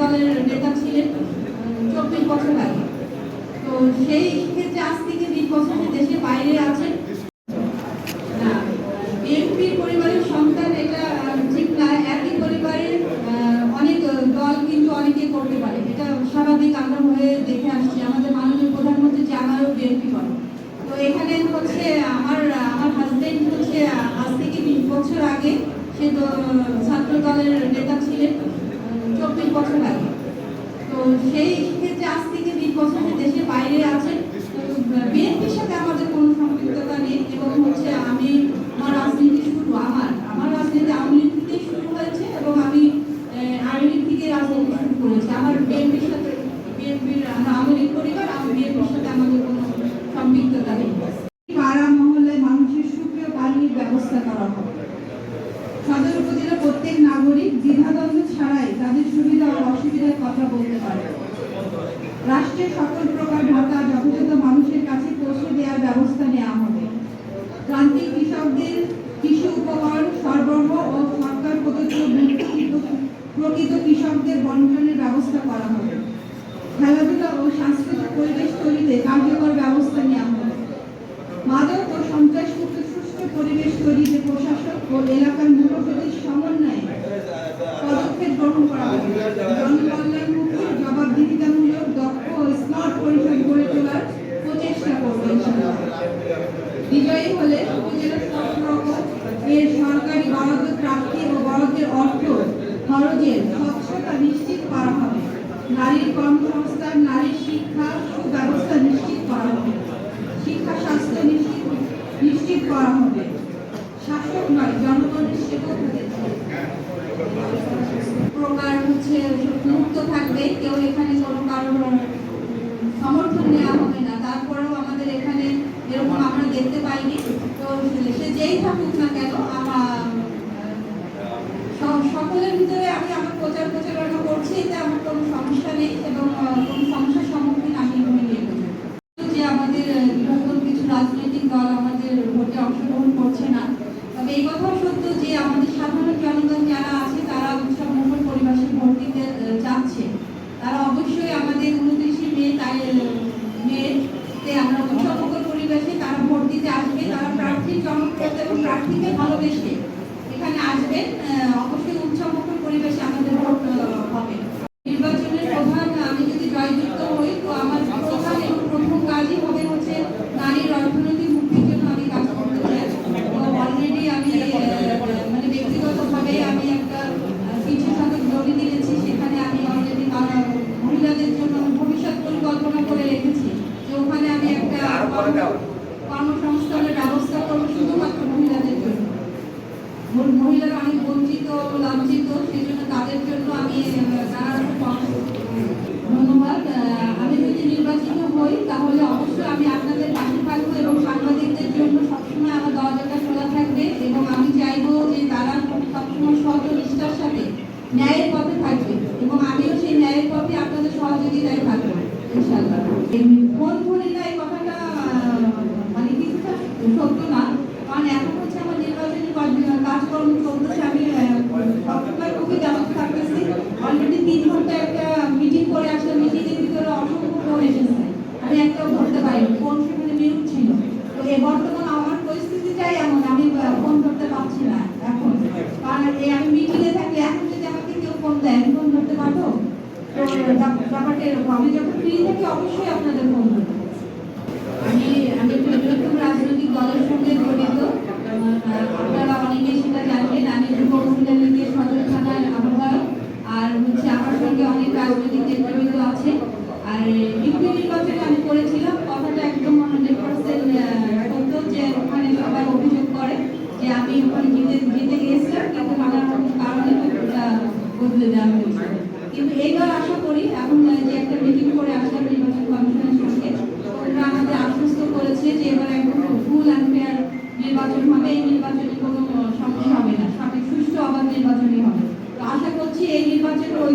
দলের নেতা ছিলেন চব্বিশ বছর আগে। তো সেই ক্ষেত্রে আজ থেকে বিশ বছর সে দেশের বাইরে আছেন, না পরিবারের সন্তান এটা ঠিক না, একই পরিবারের অনেক দল কিন্তু অনেকে করতে পারে। এটা স্বাভাবিক, আমরা হয়ে দেখে আসছি। আমাদের মাননীয় প্রধানমন্ত্রী যে আমারও বিএনপি করে তো এখানে হচ্ছে আমার আমার হাজবেন্ড হচ্ছে আজ থেকে বিশ বছর আগে সে ছাত্র দলের নেতা ছিলেন। চব্বিশ বছর আগে। তো সেই ক্ষেত্রে আজ থেকে বিশ বছর দেশের বাইরে আছেন বিএনপির সাথে আমাদের কোনো সম্পৃক্ততা নেই এবং হচ্ছে আমি আমার রাজনীতি শুরু, আমার আমার রাজনীতি আওয়ামী লীগ থেকে শুরু হয়েছে এবং আমি আওয়ামী লীগ থেকে রাজনীতি শুরু করেছি। আমার বিএনপির সাথে, বিএনপির, আমরা আওয়ামী লীগ পরিবার আমি বিএনপির সাথে আমাদের কোনো সম্পৃক্ততা নেই পাড়া মহল্লায় মানুষের সুপ্রিয় পানির ব্যবস্থা করা হবে সদর উপজেলার প্রত্যেক নাগরিক দ্বিধাদ্বন্দ্ব ছাড়াই তাদের সুবিধা ও অসুবিধার কথা বলতে পারে। রাষ্ট্রের সকল প্রকার ভাতা যথাযথ মানুষের কাছে পৌঁছে দেওয়ার ব্যবস্থা নেওয়া হবে। প্রান্তিক কৃষকদের কৃষি উপকরণ সরবরাহ ও সরকার প্রদত্ত প্রকৃত কৃষকদের বন্টনের ব্যবস্থা করা হবে। খেলাধুলা ও সাংস্কৃতিক পরিবেশ তৈরিতে কার্যকর ব্যবস্থা নেওয়া হবে। মাদক ও সন্ত্রাসমুক্ত সুস্থ পরিবেশ তৈরিতে প্রশাসক ও এলাকার খরচের স্বচ্ছতা নিশ্চিত করা হবে। নারীর কর্মসংস্থান নারীর শিক্ষা সুব্যবস্থা নিশ্চিত করা হবে। শিক্ষা স্বাস্থ্য নিশ্চিত নিশ্চিত করা হবে। শাসক নয় জনগণের সেবক হতে প্রকার হচ্ছে মুক্ত থাকবে কেউ এখানে কোনো উম, সমর্থন নেওয়া হবে না। তারপরেও আমাদের এখানে এরকম আমরা দেখতে পাইনি। তো সে যেই থাকুক না কেন আমার সকলের আমি আমার করছি, এতে আমার কোনো সমস্যা নেই এবং কোনো সমস্যার সম্মুখীন আমি হইনি। যে আমাদের নতুন কিছু রাজনৈতিক দল আমাদের ভোটে অংশগ্রহণ করছে না, তবে এই কথাও সত্য যে আমাদের সাধারণ জনগণ যারা আছে, তারা উৎসব মুখর পরিবেশে ভোট দিতে যাচ্ছে তারা অবশ্যই আমাদের উনত্রিশে মে তাই মেতে আমরা উৎসব মুখর পরিবেশে তারা ভোট দিতে আসবে, তারা প্রার্থীর জনপ্রিয়তা এবং প্রার্থীকে ভালোবেসে এখানে আসবেন অবশ্যই উৎসবমুখর পরিবেশে আমাদের হবে। নির্বাচনের প্রধান আমি যদি জয়যুক্ত হই তো আমার প্রধান এবং প্রথম কাজই হবে হচ্ছে নারীর অর্থনৈতিক মুক্তির জন্য আমি কাজ করতে চাই। অলরেডি আমি মানে ব্যক্তিগতভাবে আমি একটা আহ, কিছু সাথে জমি দিয়েছি সেখানে আমি অলরেডি মহিলাদের জন্য ভবিষ্যৎ পরিকল্পনা করে রেখেছি। যে ওখানে আমি একটা কর্মসংস্থানের ব্যবস্থা করব শুধুমাত্র মহিলাদের জন্য মহ- মহিলারা অনেক বঞ্চিত ও লাঞ্ছিত সেই জন্য তাদের জন্য আমি ধন্যবাদ। আমি যদি নির্বাচিত হই, তাহলে অবশ্যই আমি আপনাদের পাশে থাকব এবং সাংবাদিকদের জন্য সবসময় আমার দরজাটা খোলা থাকবে এবং আমি চাইব যে তারা সবসময় ও নিষ্ঠার সাথে ন্যায়ের পথে থাকবে এবং আমিও সেই ন্যায়ের পথে আপনাদের সহযোগিতায় থাকব ইনশাল্লাহ ফোন ধরি না এই কথাটা মানে কিছুটা সত্য না, কারণ এখন হচ্ছে আমার নির্বাচনী কাজ- কাজকর্ম চলতেছে আমি আহ, সবসময় খুবই ব্যস্ত থাকতেছি অলরেডি তিন ঘণ্টা একটা মিটিং করে আসলে মিটিং এর ভিতরে অসংখ্য ফোন এসেছে আমি একটাও ধরতে পারিনি ফোন সেখানে মিউট ছিল তো এই বর্তমান আমার পরিস্থিতিটাই এমন, আমি ফোন ধরতে পারছি না এখন। কারণ এই আমি মিটিং এ থাকি, এখন যদি আমাকে কেউ ফোন দেয় ফোন ধরতে পারব? ব্যাপারটা এরকম। আমি যখন ফ্রি থাকি, অবশ্যই আপনাদের ফোন ধরবো আমি আমি বৃহত্তম রাজনৈতিক দলের সঙ্গে জড়িত। আপনারা অনেকেই সেটা জানবেন আমি যুব মহিলা সদর থানার আহ্বায়ক। আর হচ্ছে আমার সঙ্গে অনেক রাজনৈতিক নেতৃবৃন্দ আছে। আর ইউপি নির্বাচনে আমি করেছিলাম, কথাটা আমি ওখানে জিতে জিতে গিয়েছিলাম, কিন্তু নানা কারণে বদলে দেওয়া হয়েছে। কিন্তু এইবার আশা করি, এখন যে একটা মিটিং করে আসলাম নির্বাচন কমিশনের সঙ্গে ওরা আমাদের আশ্বস্ত করেছে যে এবার একদম ফুল অ্যান্ড ফেয়ার নির্বাচন হবে। এই নির্বাচনে কোনো সমস্যা হবে না। সামনে সুষ্ঠু অবাধ নির্বাচনই হবে। তো আশা করছি এই নির্বাচনের ওই